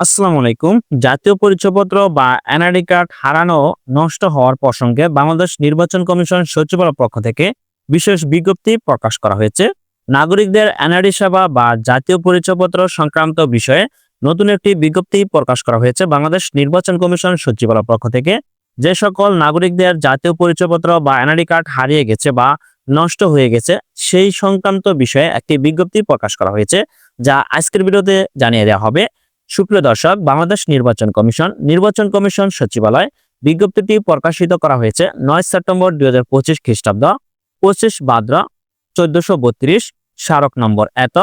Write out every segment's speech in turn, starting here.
আসসালামু আলাইকুম। জাতীয় পরিচয়পত্র বা এনআইডি কার্ড হারানো, নষ্ট হওয়ার প্রসঙ্গে বাংলাদেশ নির্বাচন কমিশন সচিবালয়ের পক্ষ থেকে বিশেষ বিজ্ঞপ্তি প্রকাশ করা হয়েছে। নাগরিকদের এনআইডি সেবা বা জাতীয় পরিচয়পত্র সংক্রান্ত বিষয়ে নতুন একটি বিজ্ঞপ্তি প্রকাশ করা হয়েছে বাংলাদেশ নির্বাচন কমিশন সচিবালয়ের পক্ষ থেকে। যে সকল নাগরিকদের জাতীয় পরিচয়পত্র বা এনআইডি কার্ড হারিয়ে গেছে বা নষ্ট হয়ে গেছে, সেই সংক্রান্ত বিষয়ে একটি বিজ্ঞপ্তি প্রকাশ করা হয়েছে, যা আজকের ভিডিওতে জানিয়ে দেওয়া হবে। সুপ্রিয় দর্শক, বাংলাদেশ নির্বাচন কমিশন নির্বাচন কমিশন সচিবালয় বিজ্ঞপ্তিটি প্রকাশিত করা হয়েছে নয় সেপ্টেম্বর দুই হাজার পঁচিশ খ্রিস্টাব্দ, পঁচিশ ভাদ্র চোদ্দশো বত্রিশ স্মারক নম্বর। এত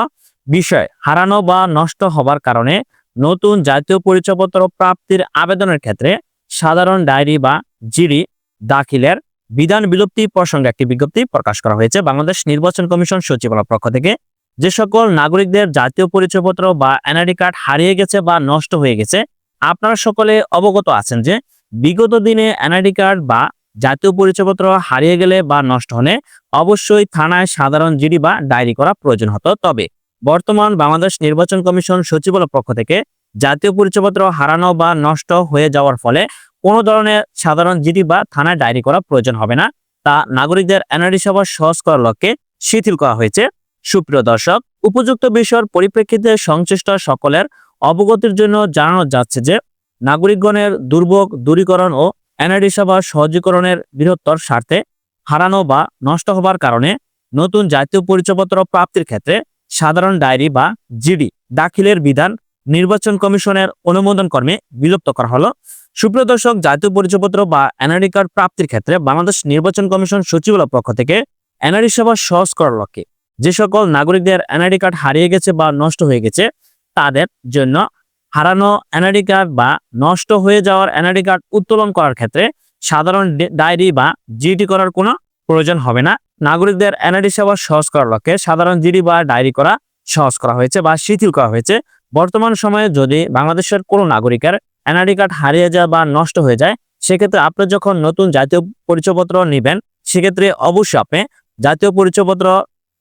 বিষয় হারানো বা নষ্ট হবার কারণে নতুন জাতীয় পরিচয়পত্র প্রাপ্তির আবেদনের ক্ষেত্রে সাধারণ ডায়েরি বা জিডি দাখিলের বিধান বিলুপ্তি প্রসঙ্গে একটি বিজ্ঞপ্তি প্রকাশ করা হয়েছে। বাংলাদেশ নির্বাচন কমিশন সচিবালয় পক্ষ থেকে যে সকল নাগরিকদের জাতীয় পরিচয়পত্র বা এনআইডি কার্ড হারিয়ে গেছে বা নষ্ট হয়ে গেছে, আপনারা সকলে অবগত আছেন যে বিগত দিনে এনআইডি কার্ড বা জাতীয় পরিচয়পত্র হারিয়ে গেলে বা নষ্ট হলে অবশ্যই থানায় সাধারণ জিডি বা ডায়েরি করা প্রয়োজন হতো। তবে বর্তমান বাংলাদেশ নির্বাচন কমিশন সচিবালয় পক্ষ থেকে জাতীয় পরিচয়পত্র হারানো বা নষ্ট হয়ে যাওয়ার ফলে কোনো ধরনের সাধারণ জিডি বা থানায় ডায়েরি করা প্রয়োজন হবে না। তা নাগরিকদের এনআইডি সেবা সহজ করার লক্ষ্যে শিথিল করা হয়েছে। সুপ্রিয় দর্শক, উপযুক্ত বিষয়ের পরিপ্রেক্ষিতে সংশ্লিষ্ট সকলের অবগতির জন্য জানানো যাচ্ছে যে, নাগরিকগণের দুর্ভোগ দূরীকরণ ও এনআইডি সেবা সহজীকরণের বৃহত্তর স্বার্থে হারানো বা নষ্ট হবার কারণে নতুন জাতীয় পরিচয়পত্র প্রাপ্তির ক্ষেত্রে সাধারণ ডায়েরি বা জিডি দাখিলের বিধান নির্বাচন কমিশনের অনুমোদন কর্মে বিলুপ্ত করা হলো। সুপ্রিয় দর্শক, জাতীয় পরিচয়পত্র বা এনআইডি কার্ড প্রাপ্তির ক্ষেত্রে বাংলাদেশ নির্বাচন কমিশন সচিবালয়ের পক্ষ থেকে এনআইডি সেবা সহজ করার লক্ষ্যে যে সকল নাগরিকদের এনআইডি কার্ড হারিয়ে গেছে বা নষ্ট হয়ে গেছে, তাদের জন্য হারানো এনআইডি কার্ড বা নষ্ট হয়ে যাওয়ার এনআইডি কার্ড উত্তোলন করার ক্ষেত্রে সাধারণ ডায়েরি বা জিডি করার কোনো প্রয়োজন হবে না। নাগরিকদের এনআইডি সেবা সহজ করার লক্ষ্যে সাধারণ জিডি বা ডায়েরি করা সহজ করা হয়েছে বা শিথিল করা হয়েছে। বর্তমান সময়ে যদি বাংলাদেশের কোনো নাগরিকের এনআইডি কার্ড হারিয়ে যায় বা নষ্ট হয়ে যায়, সেক্ষেত্রে আপনি যখন নতুন জাতীয় পরিচয়পত্র নেবেন, সেক্ষেত্রে অবশ্যই আপনি জাতীয় পরিচয়পত্র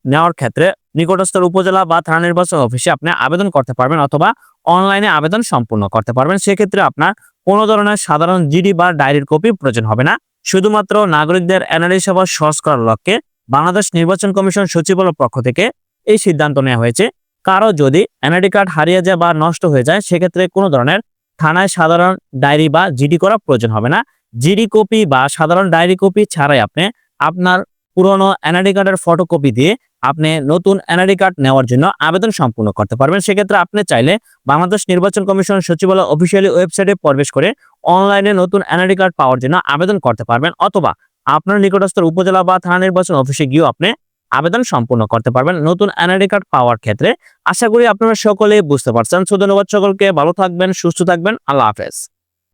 নেওয়ার ক্ষেত্রে নিকটস্থ উপজেলা বা থানা নির্বাচন অফিসে আপনি আবেদন করতে পারবেন অথবা অনলাইনে আবেদন সম্পূর্ণ করতে পারবেন। সেক্ষেত্রে আপনার কোনো ধরনের সাধারণ জিডি বা ডায়েরির কপি প্রয়োজন হবে না। শুধুমাত্র নাগরিকদের এনআরই সেবা সহজ করার লক্ষ্যে বাংলাদেশ নির্বাচন কমিশন সচিবালয়ের পক্ষ থেকে এই সিদ্ধান্ত নেওয়া হয়েছে। কারও যদি এনআইডি কার্ড হারিয়ে যায় বা নষ্ট হয়ে যায়, সেক্ষেত্রে কোনো ধরনের থানায় সাধারণ ডায়েরি বা জিডি করা প্রয়োজন হবে না। জিডি কপি বা সাধারণ ডায়েরি কপি ছাড়াই আপনি আপনার পুরনো এনআইডি কার্ডের ফটোকপি দিয়ে আপনি নতুন এনআইডি কার্ড নেওয়ার জন্য আবেদন সম্পূর্ণ করতে পারবেন। সেক্ষেত্রে আপনি চাইলে বাংলাদেশ নির্বাচন কমিশন সচিবালয় অফিসিয়ালি ওয়েবসাইটে প্রবেশ করে অনলাইনে নতুন এনআইডি কার্ড পাওয়ার জন্য আবেদন করতে পারবেন অথবা আপনার নিকটস্থ উপজেলা বা থানা নির্বাচন অফিসে গিয়েও আপনি আবেদন সম্পূর্ণ করতে পারবেন নতুন এনআইডি কার্ড পাওয়ার ক্ষেত্রে। আশা করি আপনারা সকলে বুঝতে পারছেন। ধন্যবাদ সকলকে। ভালো থাকবেন, সুস্থ থাকবেন। আল্লাহ হাফেজ।